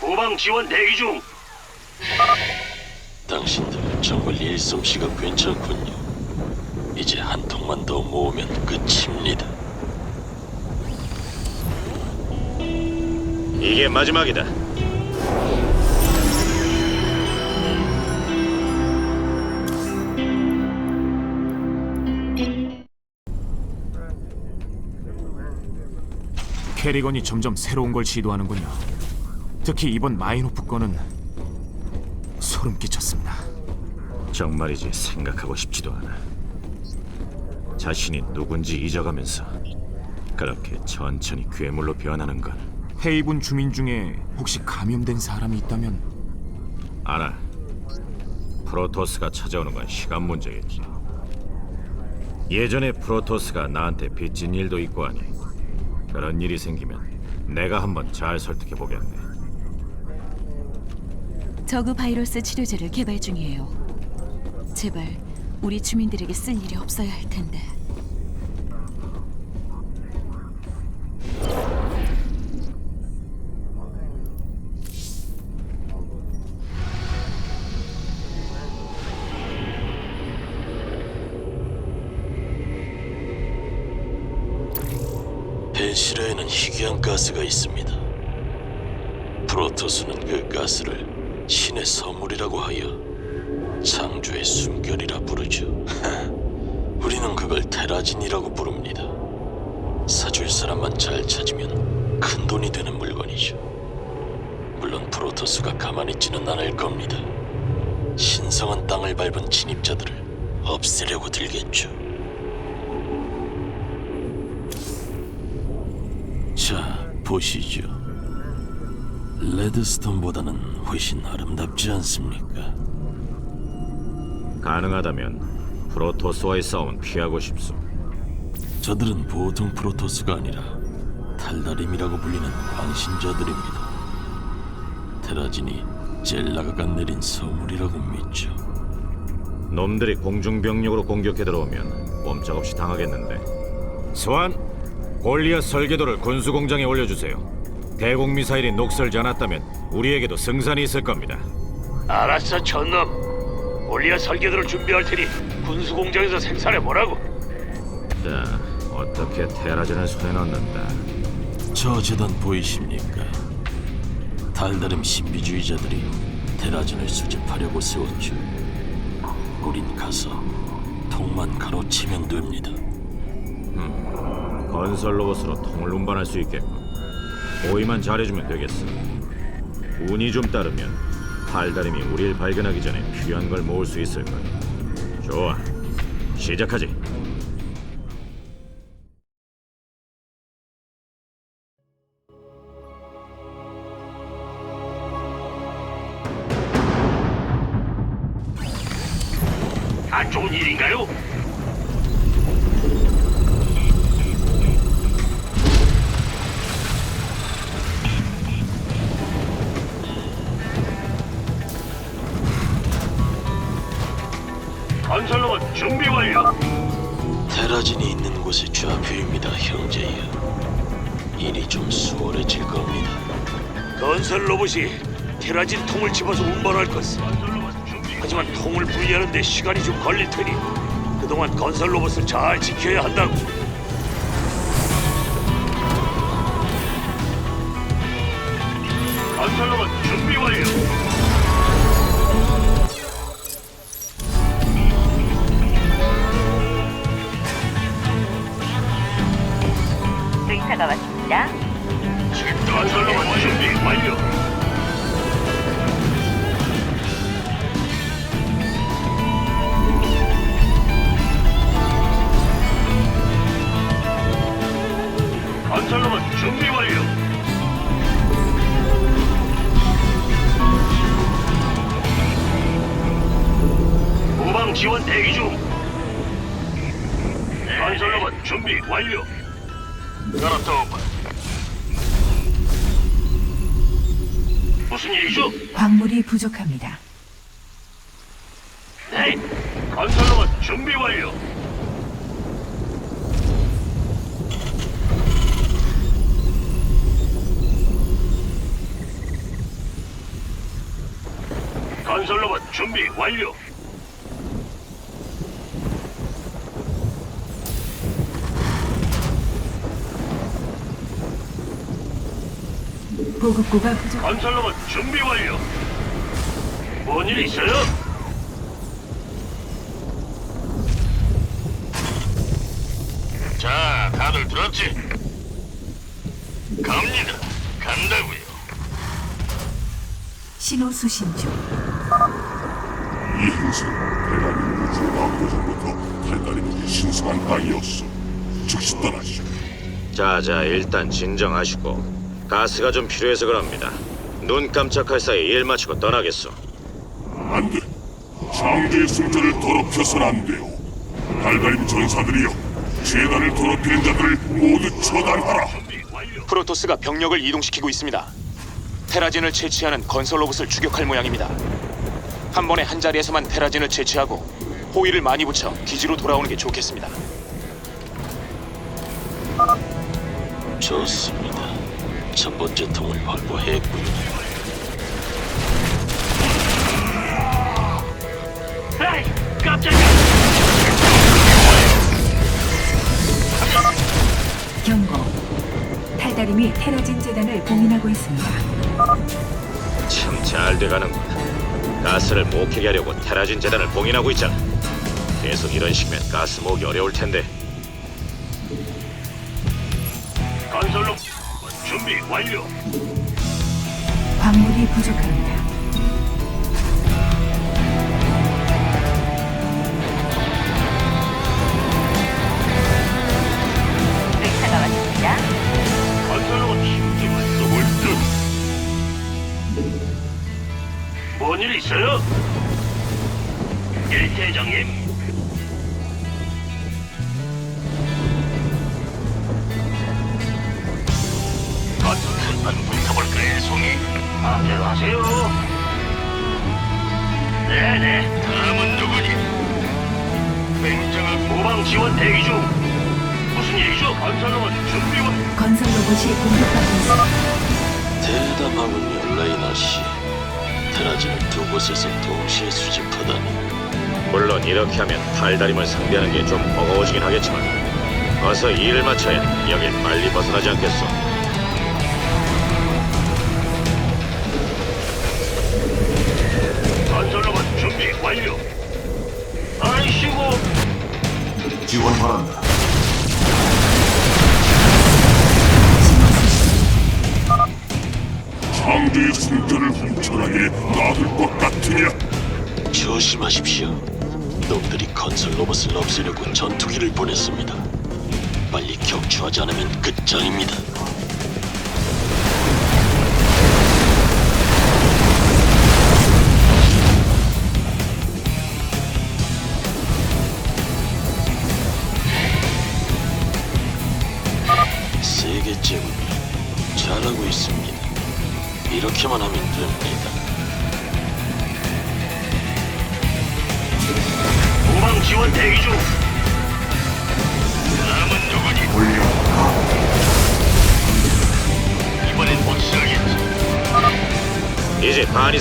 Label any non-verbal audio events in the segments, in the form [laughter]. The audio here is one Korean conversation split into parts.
후방 지원 대기 중. 당신들 정말 일솜씨가 괜찮군요. 이제 한 통만 더 모으면 끝입니다. 이게 마지막이다. 캐리건이 점점 새로운 걸 시도하는군요. 특히 이번 마이노프 건은 소름 끼쳤습니다. 정말이지 생각하고 싶지도 않아. 자신이 누군지 잊어가면서 그렇게 천천히 괴물로 변하는 건 헤이븐 주민 중에 혹시 감염된 사람이 있다면 알아. 프로토스가 찾아오는 건 시간 문제겠지. 예전에 프로토스가 나한테 빚진 일도 있고 하니 그런 일이 생기면 내가 한번 잘 설득해 보겠네. 저그 바이러스 치료제를 개발 중이에요. 제발 우리 주민들에게 쓸 일이 없어야 할 텐데. 벤시라에는 희귀한 가스가 있습니다. 프로토스는 그 가스를 신의 선물이라고 하여 창조의 숨결이라 부르죠. [laughs] 우리는 그걸 테라진이라고 부릅니다. 사줄 사람만 잘 찾으면 큰 돈이 되는 물건이죠. 물론 프로토스가 가만히 있지는 않을 겁니다. 신성한 땅을 밟은 진입자들을 없애려고 들겠죠. 자, 보시죠. 레드스톤보다는 훨씬 아름답지 않습니까? 가능하다면 프로토스와의 싸움은 피하고 싶소. 저들은 보통 프로토스가 아니라 탈다림이라고 불리는 광신자들입니다. 테라진이 젤라가가 내린 선물이라고 믿죠. 놈들이 공중병력으로 공격해 들어오면 꼼짝없이 당하겠는데. 스완, 골리앗 설계도를 군수 공장에 올려주세요. 대공 미사일이 녹슬지 않았다면 우리에게도 승산이 있을 겁니다. 알았어, 전놈. 올리아 설계도를 준비할 테니 군수 공장에서 생산해 보라고. 자, 어떻게 테라진을 손에 넣는다. 저 재단 보이십니까? 달다림 신비주의자들이 테라진을 수집하려고 세웠죠. 우린 가서 통만 가로치면 됩니다. 건설 로봇으로 통을 운반할 수 있겠군. 보이만 잘해주면 되겠어. 운이 좀 따르면 팔다림이 우리를 발견하기 전에 필요한 걸 모을 수 있을 거야. 좋아, 시작하지. 곳의 좌표입니다, 형제여. 일이 좀 수월해질 겁니다. 건설 로봇이 테라진 통을 집어서 운반할 것을. 하지만 통을 분리하는데 시간이 좀 걸릴 테니 그동안 건설 로봇을 잘 지켜야 한다고. 건설 로봇 준비 완료. 대기 중. 건설로봇 준비 완료. 알았다. 무슨 일이죠? 광물이 부족합니다. 네. 건설로봇 준비 완료. 건설로봇 준비 완료. 보급고가 부족. 건설로봇 준비 완료. 뭔 일 있어요? 자, 다들 들었지? 갑니다. 간다고요. 신호 수신 중. 이 행성 대단히 우주 왕조전부터 달달이 신성한 땅이었어. 즉시 떠나시오. 자자 일단 진정하시고 가스가 좀 필요해서 그럽니다. 눈 깜짝할 사이 일 마치고 떠나겠소. 안 돼. 창조의 승자를 더럽혀서는 안 돼요. 달달임 전사들이여, 재단을 더럽히는 자들을 모두 처단하라. 프로토스가 병력을 이동시키고 있습니다. 테라진을 채취하는 건설 로봇을 추격할 모양입니다. 한 번에 한 자리에서만 테라진을 채취하고 호위를 많이 붙여 기지로 돌아오는 게 좋겠습니다. 좋습니다. 첫 번째 통을 확보했군요. 에이, 깜짝이야. 경고. 탈다림이 테라진 재단을 봉인하고 있습니다. 참 잘 돼가는군. 가스를 모으게 하려고 테라진 재단을 봉인하고 있잖아. 계속 이런 식이면 가스 모으기 어려울 텐데. 준비 완료. 광물이 부족합니다. 건설로 힘좀 써볼 듯. 뭔일 있어요? 일대장님. 송이? 마음대로 하세요. 네네. 다음은 누구니? 맹장한 모방 지원 대기 중. 무슨 일이죠? 건설로만 준비 완. 건설 로봇이 공격받고 있습니다. 대담하군요, 레이나 씨. 테라진을 두 곳에서 동시에 수집하다니. 물론 이렇게 하면 탈다림을 상대하는 게 좀 버거워지긴 하겠지만 어서 일을 마쳐야 여길 빨리 벗어나지 않겠소. 바란다. 창조의 승자를 훔쳐나게 놔둘 것 같으냐? 조심하십시오. 놈들이 건설 로봇을 없애려고 전투기를 보냈습니다. 빨리 격추하지 않으면 끝장입니다.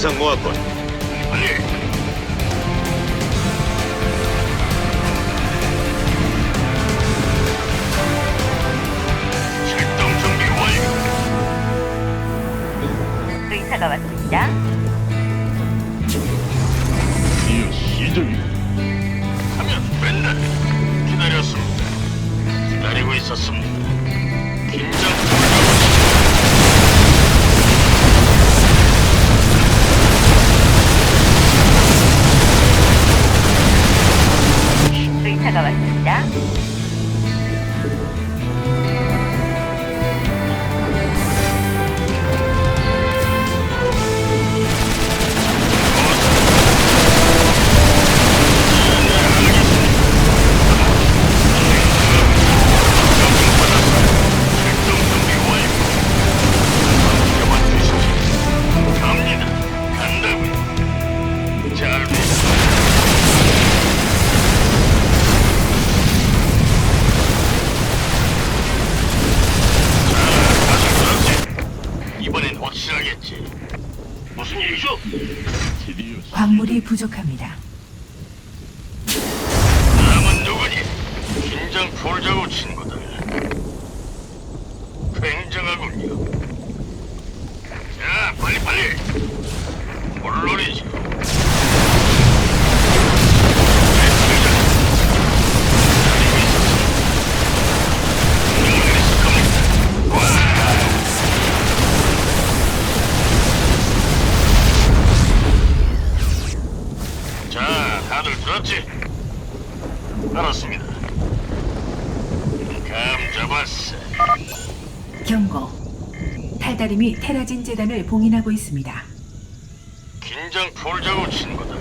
이제 테라진 재단을 봉인하고 있습니다. 긴장 풀자고 친구들.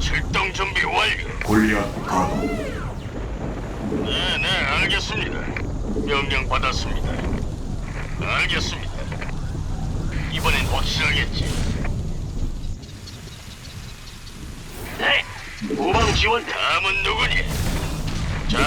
출동 준비 완료. 골리앗 가도 네, 네, 알겠습니다. 명령 받았습니다. 알겠습니다. 이번엔 확실하겠지. 네, 후방 지원. 다음은 누구니? 자,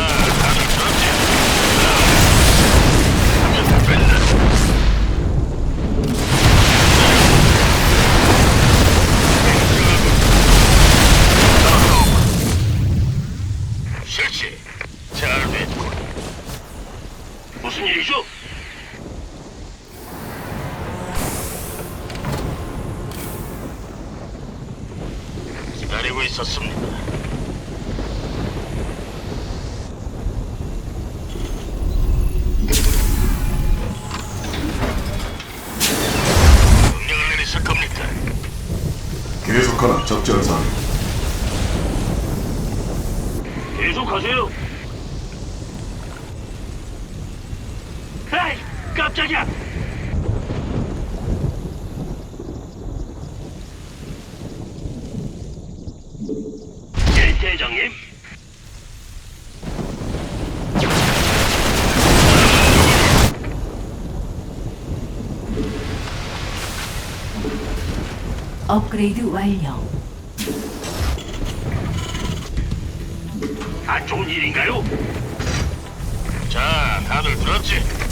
적전사 계속하세요. 에이, 깜짝이야. 예, 대장님. 업그레이드 완료. 들었지?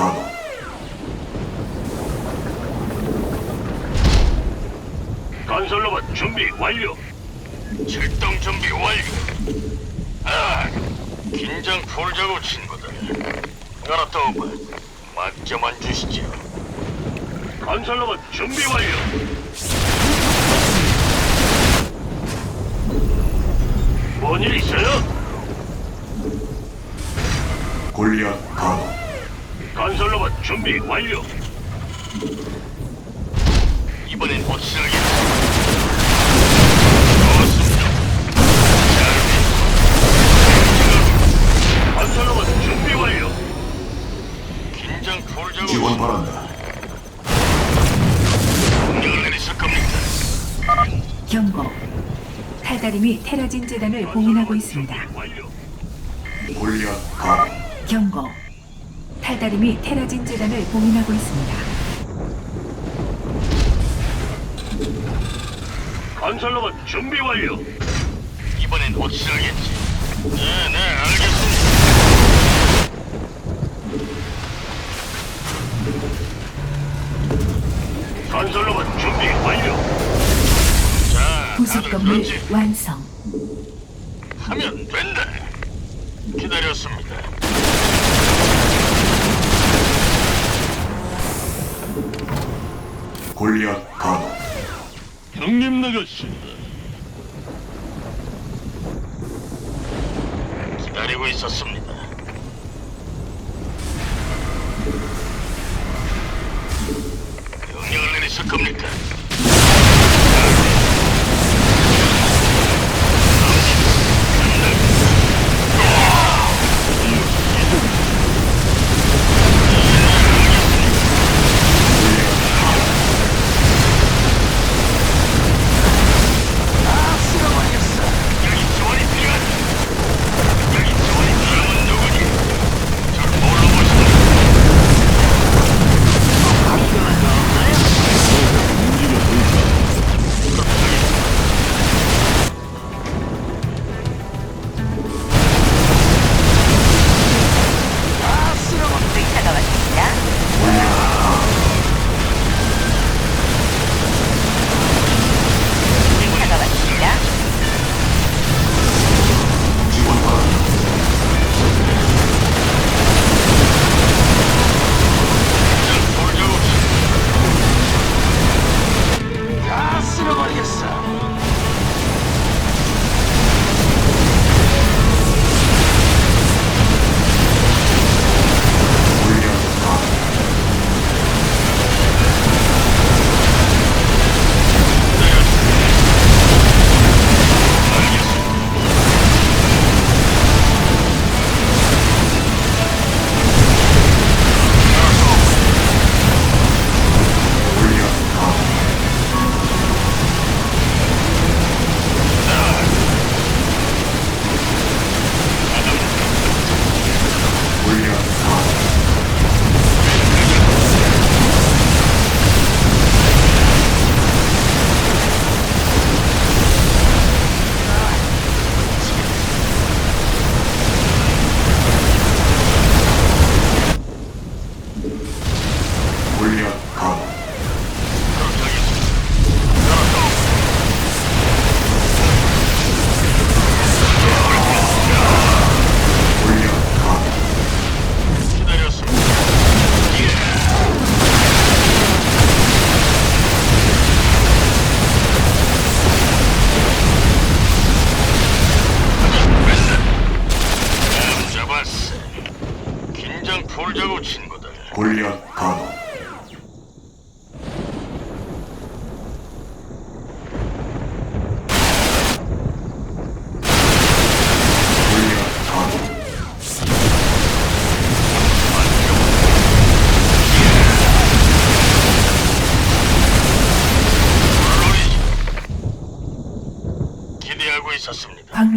골리앗 가도 건설로봇 준비 완료. 출동 준비 완료. 아, 긴장 풀자고 친구들. 알았다 오바. 맡겨만 주시죠. 건설로봇 준비 완료. 뭔 일 있어요? 골리앗 가도 건설로봇 준비 완료. 이번엔 확실하게. 좋습니다. 잘 됐고. 건설로봇 준비 완료. 긴장 풀자고. 지원 바란다 명령을 내리실 겁니까? 경고. 탈다림이 테라진 재단을 봉인하고 있습니다. 완료. 골리앗 가도 경고. 탈다림이 테라진 재단을 봉인하고 있습니다. 건설로봇 준비 완료. 이번엔 확실하겠지. 네, 네, 알겠습니다. 건설로봇 준비 완료. 자, 부속 건물 완성. 하면 골리앗 가도 형님 나갔습니다. 기다리고 있었습니다.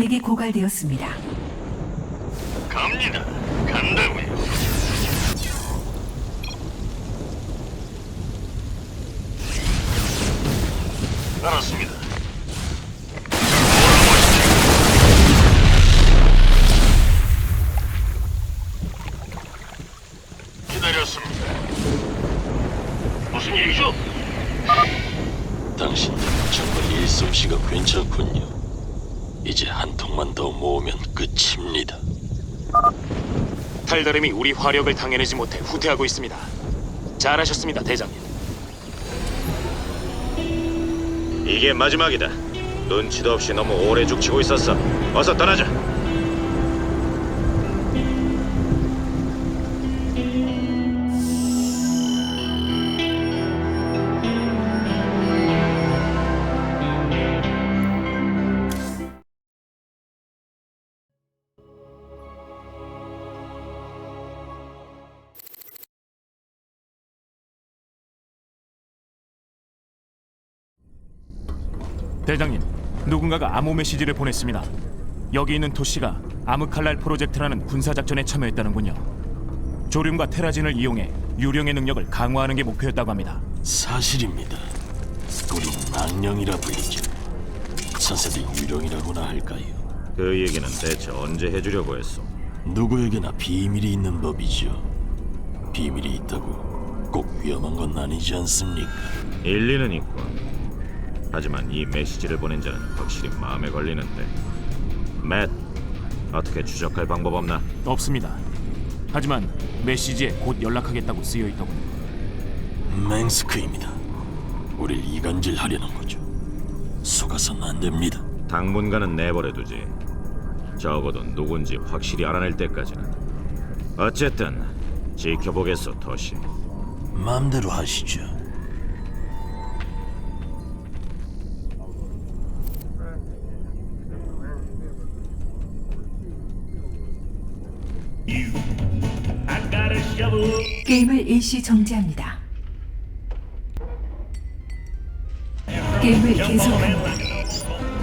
광맥이 고갈되었습니다. 갑니다. 간다고요. 한 통만 더 모으면 끝입니다. 탈다림이 우리 화력을 당해내지 못해 후퇴하고 있습니다. 잘하셨습니다, 대장님. 이게 마지막이다. 눈치도 없이 너무 오래 죽치고 있었어. 어서 떠나자. 대장님, 누군가가 암호 메시지를 보냈습니다. 여기 있는 도시가 아무칼날 프로젝트라는 군사 작전에 참여했다는군요. 조륨과 테라진을 이용해 유령의 능력을 강화하는 게 목표였다고 합니다. 사실입니다. 우리 망령이라 불리죠. 천사들 유령이라고나 할까요? 그 얘기는 대체 언제 해주려고 했어? 누구에게나 비밀이 있는 법이죠. 비밀이 있다고 꼭 위험한 건 아니지 않습니까? 일리는 있군. 하지만 이 메시지를 보낸 자는 확실히 마음에 걸리는데. 맷, 어떻게 추적할 방법 없나? 없습니다. 하지만 메시지에 곧 연락하겠다고 쓰여 있더군요. 맹스크입니다. 우릴 이간질하려는 거죠. 속아선 안 됩니다. 당분간은 내버려두지. 적어도 누군지 확실히 알아낼 때까지는. 어쨌든 지켜보겠어, 토시. 마음대로 하시죠. 게임을 일시 정지합니다. 게임을 계속합니다.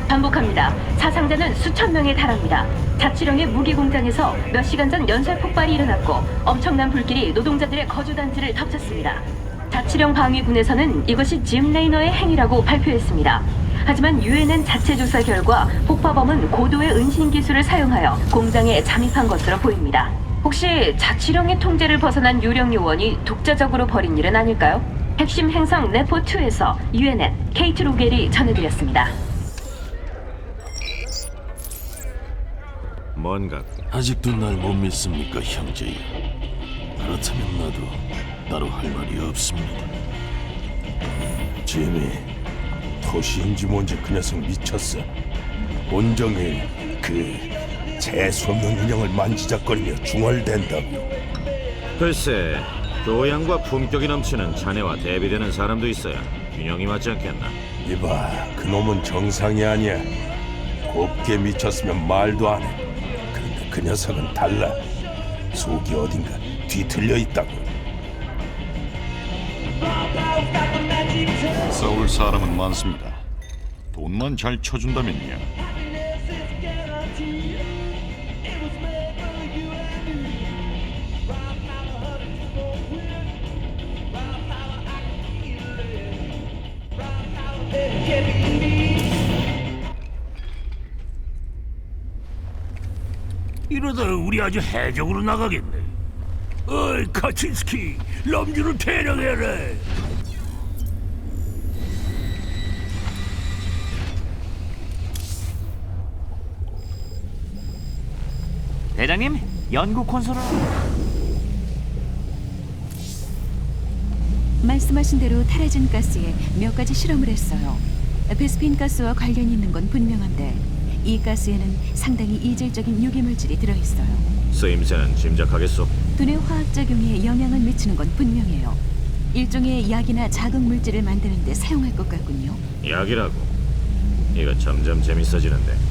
반복합니다. 사상자는 수천 명에 달합니다. 자치령의 무기 공장에서 몇 시간 전 연쇄 폭발이 일어났고 엄청난 불길이 노동자들의 거주 단지를 덮쳤습니다. 자치령 방위군에서는 이것이 짐 레이너의 행위라고 발표했습니다. 하지만 유엔은 자체 조사 결과 폭파범은 고도의 은신 기술을 사용하여 공장에 잠입한 것으로 보입니다. 혹시 자치령의 통제를 벗어난 유령 요원이 독자적으로 벌인 일은 아닐까요? 핵심 행성 네포2에서 유엔엔 케이트 로겔이 전해드렸습니다. 뭔가 아직도 날 못 믿습니까, 형제여? 그렇다면 나도 따로 할 말이 없습니다. 지미, 토시인지 뭔지 그 녀석 미쳤어. 온종일 그 재수 없는 인형을 만지작거리며 중얼댄다고. 글쎄, 교양과 품격이 넘치는 자네와 대비되는 사람도 있어야 균형이 맞지 않겠나? 이봐, 그놈은 정상이 아니야. 곱게 미쳤으면 말도 안 해. 그런데 그 녀석은 달라. 속이 어딘가 뒤틀려 있다고. 싸울 사람은 많습니다. 돈만 잘 쳐준다면요. 이러다 우리 아주 해적으로 나가겠네. 어이, 카친스키, 럼주를 퇴령해라. 대장님, 연구 콘솔을 말씀하신 대로 테라진 가스에 몇 가지 실험을 했어요. 베스핀 가스와 관련이 있는 건 분명한데 이 가스에는 상당히 이질적인 유기물질이 들어있어요. 쓰임새는 짐작하겠소. 두뇌 화학 작용에 영향을 미치는 건 분명해요. 일종의 약이나 자극 물질을 만드는 데 사용할 것 같군요. 약이라고. 이거 점점 재밌어지는데.